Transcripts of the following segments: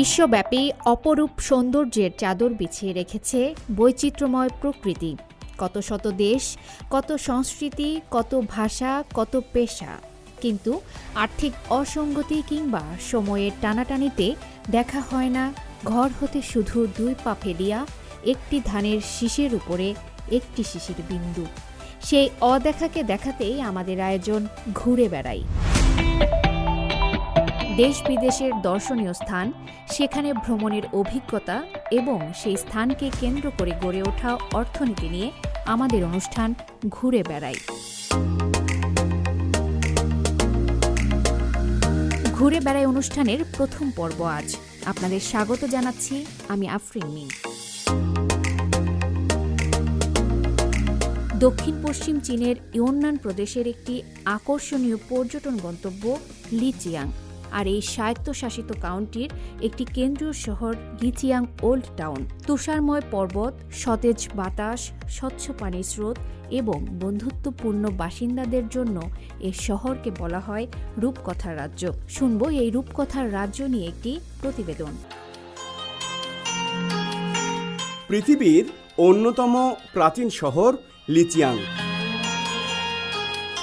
বিশ্বব্যাপী অপরূপ সৌন্দর্যের চাদর বিছিয়ে রেখেছে বৈচিত্র্যময় প্রকৃতি। কত শত দেশ, কত সংস্কৃতি, কত ভাষা, কত পেশা। কিন্তু আর্থিক অসঙ্গতি কিংবা সময়ের টানাটানিতে দেখা হয় না, ঘর হতে শুধু দুই পা ফেলিয়া একটি ধানের শীষের উপরে একটি শিশির বিন্দু। সেই অদেখাকে দেখাতেই আমাদের আয়োজন ঘুরে বেড়াই দেশ বিদেশের দর্শনীয় স্থান, সেখানে ভ্রমণের অভিজ্ঞতা এবং সেই স্থানকে কেন্দ্র করে গড়ে ওঠা অর্থনীতি নিয়ে আমাদের অনুষ্ঠান ঘুরে বেড়াই। ঘুরে বেড়াই অনুষ্ঠানের প্রথম পর্ব আজ। আপনাদের স্বাগত জানাচ্ছি আমি আফরিন মিন দক্ষিণ পশ্চিম চীনের ইউনান প্রদেশের একটি আকর্ষণীয় পর্যটন গন্তব্য লিচিয়াং। আর এই স্বায়ত্তশাসিত কাউন্টির একটি কেন্দ্রীয় শহর লিচিয়াং ওল্ড টাউন। তুষারময় পর্বত, সতেজ বাতাস, স্বচ্ছ পানির স্রোত এবং বন্ধুত্বপূর্ণ বাসিন্দাদের জন্য এ শহরকে বলা হয় রূপকথার রাজ্য। শুনব এই রূপকথার রাজ্য নিয়ে একটি প্রতিবেদন। পৃথিবীর অন্যতম প্রাচীন শহর লিচিয়াং।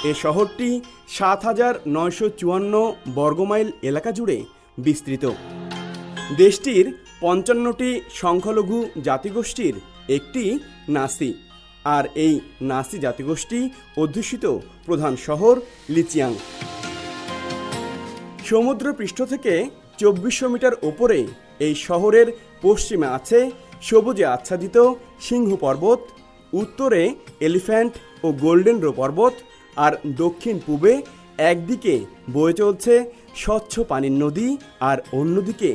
এ শহরটি সাত হাজার নয়শো চুয়ান্ন বর্গমাইল এলাকা জুড়ে বিস্তৃত। দেশটির পঞ্চান্নটি সংখ্যালঘু জাতিগোষ্ঠীর একটি নাসি, আর এই নাসি জাতিগোষ্ঠী অধ্যুষিত প্রধান শহর লিচিয়াং। সমুদ্রপৃষ্ঠ থেকে চব্বিশশো মিটার ওপরে এই শহরের পশ্চিমে আছে সবুজে আচ্ছাদিত সিংহ পর্বত উত্তরে এলিফ্যান্ট ও গোল্ডেন রো পর্বত আর দক্ষিণ পূবে একদিকে বয়ে চলছে স্বচ্ছ পানির নদী আর অন্যদিকে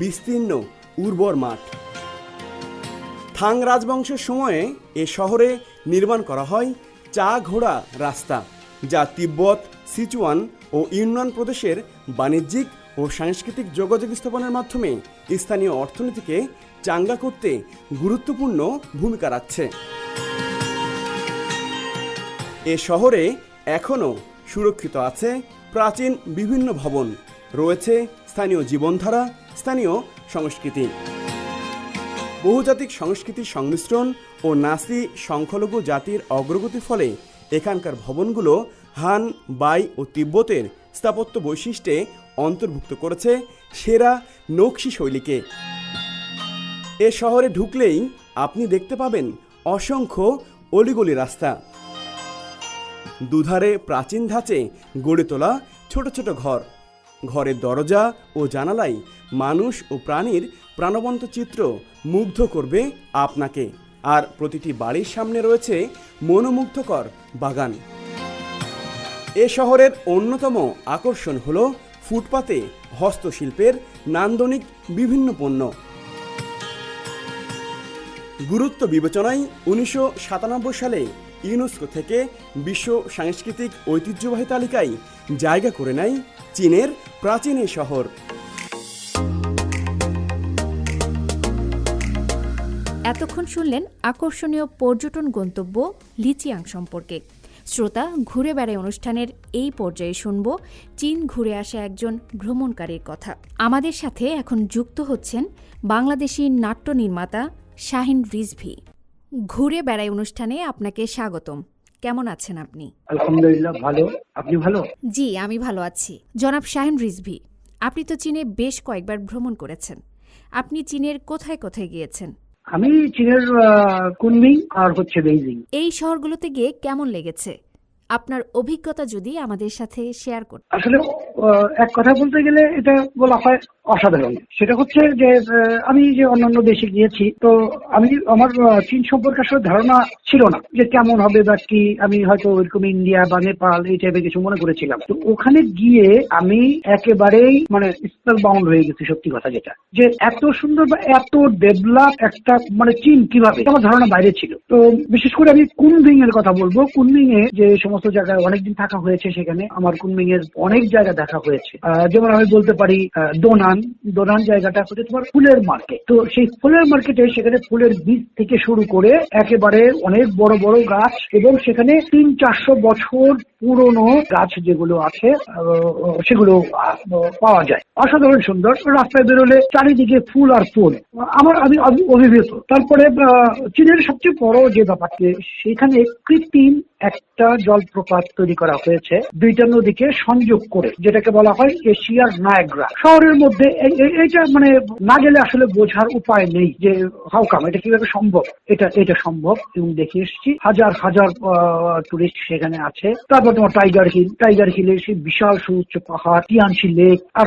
বিস্তীর্ণ উর্বর মাঠ। থাং রাজবংশের সময়ে এ শহরে নির্মাণ করা হয় চা ঘোড়া রাস্তা, যা তিব্বত, সিচুয়ান ও ইউনান প্রদেশের বাণিজ্যিক ও সাংস্কৃতিক যোগাযোগ স্থাপনের মাধ্যমে স্থানীয় অর্থনীতিকে চাঙ্গা করতে গুরুত্বপূর্ণ ভূমিকা রাখছে। এ শহরে এখনও সুরক্ষিত আছে প্রাচীন বিভিন্ন ভবন। রয়েছে স্থানীয় জীবনধারা, স্থানীয় সংস্কৃতি। বহুজাতিক সংস্কৃতির সংমিশ্রণ ও নাসি সংখ্যালঘু জাতির অগ্রগতির ফলে এখানকার ভবনগুলো হান, বাই ও তিব্বতের স্থাপত্য বৈশিষ্ট্যে অন্তর্ভুক্ত করেছে সেরা নকশি শৈলীকে। এ শহরে ঢুকলেই আপনি দেখতে পাবেন অসংখ্য অলিগলি রাস্তা। দুধারে প্রাচীন ধাঁচে গড়ে তোলা ছোট ছোট ঘর। ঘরের দরজা ও জানালায় মানুষ ও প্রাণীর প্রাণবন্ত চিত্র মুগ্ধ করবে আপনাকে। আর প্রতিটি বাড়ির সামনে রয়েছে মনোমুগ্ধকর বাগান। এ শহরের অন্যতম আকর্ষণ হল ফুটপাতে হস্তশিল্পের নান্দনিক বিভিন্ন পণ্য। গুরুত্ব বিবেচনায় উনিশশো সাতানব্বই সালে ইউনেস্কো থেকে বিশ্ব সাংস্কৃতিক ঐতিহ্যবাহী তালিকায় জায়গা করে নেয় চীনের প্রাচীন এই শহর। এতক্ষণ শুনলেন আকর্ষণীয় পর্যটন গন্তব্য লিচিয়াং সম্পর্কে। শ্রোতা ঘুরে বেড়ায় অনুষ্ঠানের এই পর্যায়ে শুনব চীন ঘুরে আসা একজন ভ্রমণকারীর কথা। আমাদের সাথে এখন যুক্ত হচ্ছেন বাংলাদেশি নাট্য নির্মাতা শাহিন রিজভি। ঘুরে বেড়াই অনুষ্ঠানে আপনাকে স্বাগতম। কেমন আছেন আপনি? আলহামদুলিল্লাহ ভালো। আপনি ভালো? জি আমি ভালো আছি। জনাব শাহিন রিজভি আপনি তো চীনে বেশ কয়েকবার ভ্রমণ করেছেন। আপনি চীনের কোথায় কোথায় গিয়েছেন? আমি চীনের কুনমিং আর হচ্ছে বেইজিং। এই শহরগুলোতে গিয়ে কেমন লেগেছে? আপনার অভিজ্ঞতা যদি আমাদের সাথে শেয়ার করতেন আসলে এক কথা বলতে গেলে এটা বলা হয় অসাধারণ। সেটা হচ্ছে যে আমি যে অন্যান্য দেশে গিয়েছি, তো আমি, আমার চীন সম্পর্কে আসলে ধারণা ছিল না যে কেমন হবে বা কি। আমি হয়তো ওইরকম ইন্ডিয়া বা নেপাল এই টাইপের কিছু মনে করেছিলাম। তো ওখানে গিয়ে আমি একেবারেই মানে স্পেল বাউন্ড হয়ে গেছি, সত্যি কথা যেটা। যে এত সুন্দর বা এত ডেভেলপ একটা মানে চীন কীভাবে? আমার ধারণা বাইরে ছিল। তো বিশেষ করে আমি কুনমিং এর কথা বলব। কুনমিং এ যে সমস্ত সমস্ত জায়গায় অনেকদিন থাকা হয়েছে সেখানে। আমার কুনমিং এর অনেক জায়গা দেখা হয়েছে। যেমন আমি বলতে পারি দোনান। দোনান জায়গাটা হচ্ছে তোমার ফুলের মার্কেট তো সেই ফুলের মার্কেটে সেখানে ফুলের বীজ থেকে শুরু করে একেবারে অনেক বড় বড় গাছ এবং সেখানে তিন চারশো বছর পুরনো গাছ যেগুলো আছে সেগুলো পাওয়া যায়। অসাধারণ সুন্দর। রাস্তায় বেরোলে চারিদিকে ফুল আর ফুল। আমার, আমি অভিভূত। তারপরে চীনের সবচেয়ে বড় যে ব্যাপারটি, সেখানে কৃত্রিম একটা জলপ্রপাত তৈরি করা হয়েছে, দুইটা নদীকে সংযোগ করে, যেটাকে বলা হয় এশিয়ার নায়গ্রা। শহরের মধ্যে এটা মানে না গেলে আসলে বোঝার উপায় নেই যে হাউকাম এটা কীভাবে সম্ভব? এটা এটা সম্ভব, এবং দেখে এসেছি, হাজার হাজার টুরিস্ট সেখানে আছে। তারপর তোমার টাইগার হিল টাইগার হিলে সেই বিশাল সুউচ্চ পাহাড় টিয়ানসি লেক আর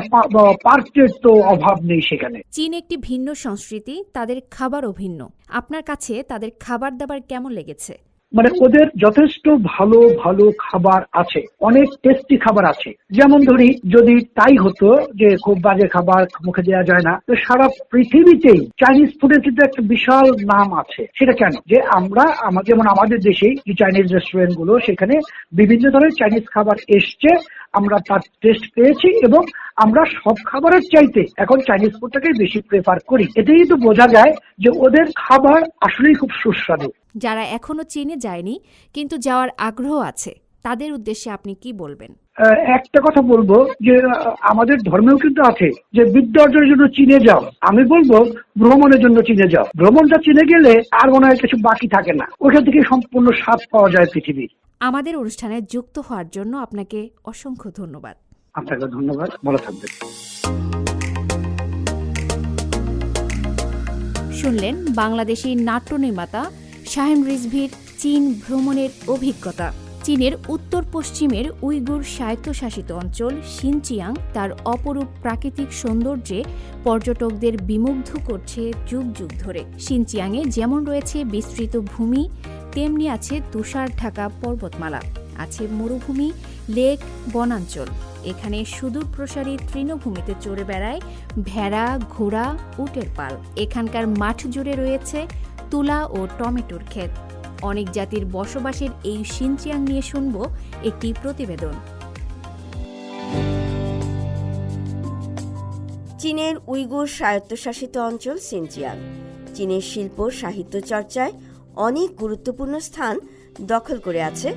পার্কের তো অভাব নেই সেখানে। চীন একটি ভিন্ন সংস্কৃতি, তাদের খাবারও ভিন্ন আপনার কাছে তাদের খাবার দাবার কেমন লেগেছে? মানে ওদের যথেষ্ট ভালো ভালো খাবার আছে। অনেক টেস্টি খাবার আছে। যেমন ধরি, যদি তাই হতো যে খুব বাজে খাবার মুখে দেওয়া যায় না, তো সারা পৃথিবীতেই চাইনিজ ফুডের কিন্তু একটা বিশাল নাম আছে। সেটা কেন? যে আমরা, আমা- যেমন আমাদের দেশেই যে চাইনিজ রেস্টুরেন্টগুলো, সেখানে বিভিন্ন ধরনের চাইনিজ খাবার এসছে। আমরা তার টেস্ট পেয়েছি এবং আমরা সব খাবারের চাইতে এখন চাইনিজ ফুডটাকে বেশি প্রেফার করি। এটাই তো বোঝা যায় যে ওদের খাবার আসলেই খুব সুস্বাদু। যারা এখনও চীনে যায়নি, কিন্তু যাওয়ার আগ্রহ আছে, তাদের উদ্দেশ্যে আপনি কি বলবেন? একটা কথা বলব যে আমাদের ধর্মেও কিন্তু আছে যে বিদ্যা অর্জনের জন্য চীনে যাও। আমি বলব ভ্রমণের জন্য চীনে যাও। ভ্রমণটা চীনে গেলে আর মনে হয় কিছু বাকি থাকে না। ওখান থেকে সম্পূর্ণ স্বাদ পাওয়া যায় পৃথিবীর আমাদের অনুষ্ঠানে যুক্ত হওয়ার জন্য আপনাকে অসংখ্য ধন্যবাদ। আপনাকে ধন্যবাদ। ভালো থাকবেন। শুনলেন বাংলাদেশি নাট্য নির্মাতা শাহেম রিজভির চীন ভ্রমণের অভিজ্ঞতা। চীনের উত্তর পশ্চিমের উইগুর স্বায়ত্তশাসিত অঞ্চল সিনচিয়াং তার অপরূপ প্রাকৃতিক সৌন্দর্যে পর্যটকদের বিমুগ্ধ করছে যুগ যুগ ধরে। সিনচিয়াংয়ে যেমন রয়েছে বিস্তৃত ভূমি, তেমনি আছে তুষার ঢাকা পর্বতমালা, আছে মরুভূমি, লেক, বনাঞ্চল। এখানে সুদূর প্রসারী তৃণভূমিতে চড়ে বেড়ায় ভেড়া, ঘোড়া, উটের পাল। এখানকার মাঠ জুড়ে রয়েছে তুলা ও টমেটোর ক্ষেত। অনেক জাতির বসবাসের এই সিনচিয়াং নিয়ে শুনব একটি প্রতিবেদন। চীনের উইগুর স্বায়ত্তশাসিত অঞ্চল সিনচিয়াং চীনের শিল্প, সাহিত্য চর্চায় অনেক গুরুত্বপূর্ণ স্থান দখল করে আছে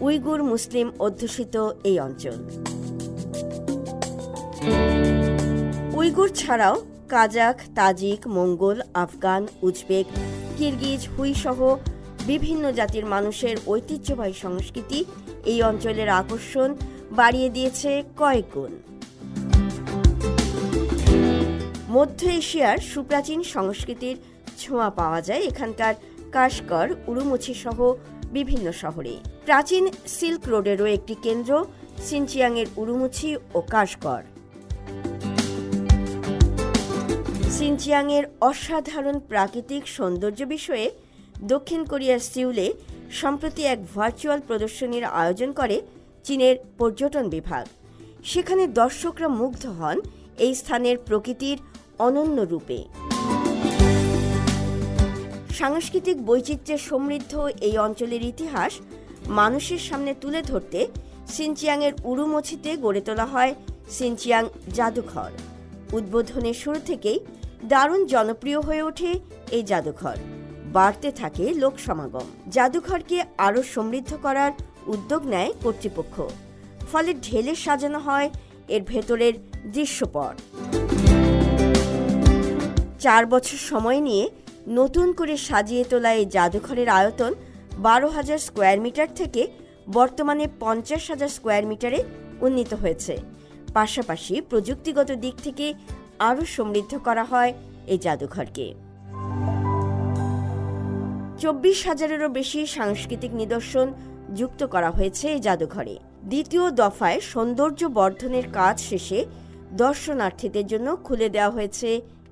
উইগুর মুসলিম অধ্যুষিত এই অঞ্চল। উইগুর ছাড়াও Kazakh Tajik, Mongol, Afghan, Uzbek, Kyrgyz, Hui সহ বিভিন্ন জাতির মানুষের ঐতিহ্যবাহী সংস্কৃতি এই অঞ্চলের আকর্ষণ বাড়িয়ে দিয়েছে কয়েক গুণ মধ্য এশিয়ার সুপ্রাচীন সংস্কৃতির ছোঁয়া পাওয়া যায় এখানকার কাশকর উরুমুছি সহ বিভিন্ন শহরে। প্রাচীন সিল্ক রোডেরও একটি কেন্দ্র সিনচিয়াংয়ের উরুমুছি ও কাশকর সিনচিয়াংয়ের অসাধারণ প্রাকৃতিক সৌন্দর্য বিষয়ে দক্ষিণ কোরিয়ার সিউলে সম্প্রতি এক ভার্চুয়াল প্রদর্শনীর আয়োজন করে চীনের পর্যটন বিভাগ। সেখানে দর্শকরা মুগ্ধ হন এই স্থানের প্রকৃতির অনন্য রূপে। সাংস্কৃতিক বৈচিত্র্যে সমৃদ্ধ এই অঞ্চলের ইতিহাস মানুষের সামনে তুলে ধরতে সিনচিয়াংয়ের উরুমছিতে গড়ে তোলা হয় সিনচিয়াং জাদুঘর। উদ্বোধনের শুরু থেকেই দারুণ জনপ্রিয় হয়ে ওঠে এই জাদুঘর। বাড়তে থাকে লোক সমাগম। জাদুঘরকে আরও সমৃদ্ধ করার উদ্যোগ নেয় কর্তৃপক্ষ। ফলে ঢেলে সাজানো হয় এর ভেতরের দৃশ্যপট। চার বছর সময় নিয়ে নতুন করে সাজিয়ে তোলা এই জাদুঘরের আয়তন বারো হাজার স্কোয়ার মিটার থেকে বর্তমানে পঞ্চাশ হাজার স্কোয়ার মিটারে উন্নীত হয়েছে। পাশাপাশি প্রযুক্তিগত দিক থেকে আরও সমৃদ্ধ করা হয় এই জাদুঘরকে। চব্বিশ হাজারেরও বেশি সাংস্কৃতিক নিদর্শন যুক্ত করা হয়েছে এই জাদুঘরে। দ্বিতীয় দফায় সৌন্দর্য বর্ধনের কাজ শেষে দর্শনার্থীদের জন্য খুলে দেওয়া হয়েছে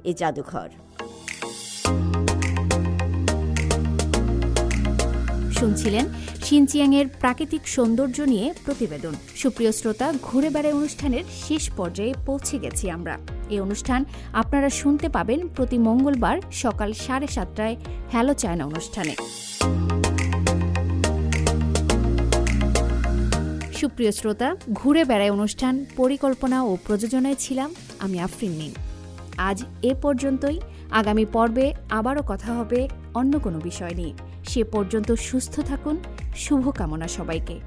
এই জাদুঘর। শুনছিলেন সিনচিয়াংয়ের প্রাকৃতিক সৌন্দর্য নিয়ে প্রতিবেদন। সুপ্রিয় শ্রোতা, ঘুরে বেড়ায় অনুষ্ঠানের শেষ পর্যায়ে পৌঁছে গেছি আমরা। এই অনুষ্ঠান আপনারা শুনতে পাবেন প্রতি মঙ্গলবার সকাল সাড়ে সাতটায় হ্যালো চায়না অনুষ্ঠানে। সুপ্রিয় শ্রোতা, ঘুরে বেড়ায় অনুষ্ঠান পরিকল্পনা ও প্রযোজনায় ছিলাম আমি আফরিন মিম। আজ এ পর্যন্তই। আগামী পর্বে আবারও কথা হবে অন্য কোনো বিষয় নিয়ে। সে পর্যন্ত সুস্থ থাকুন, শুভকামনা সবাইকে।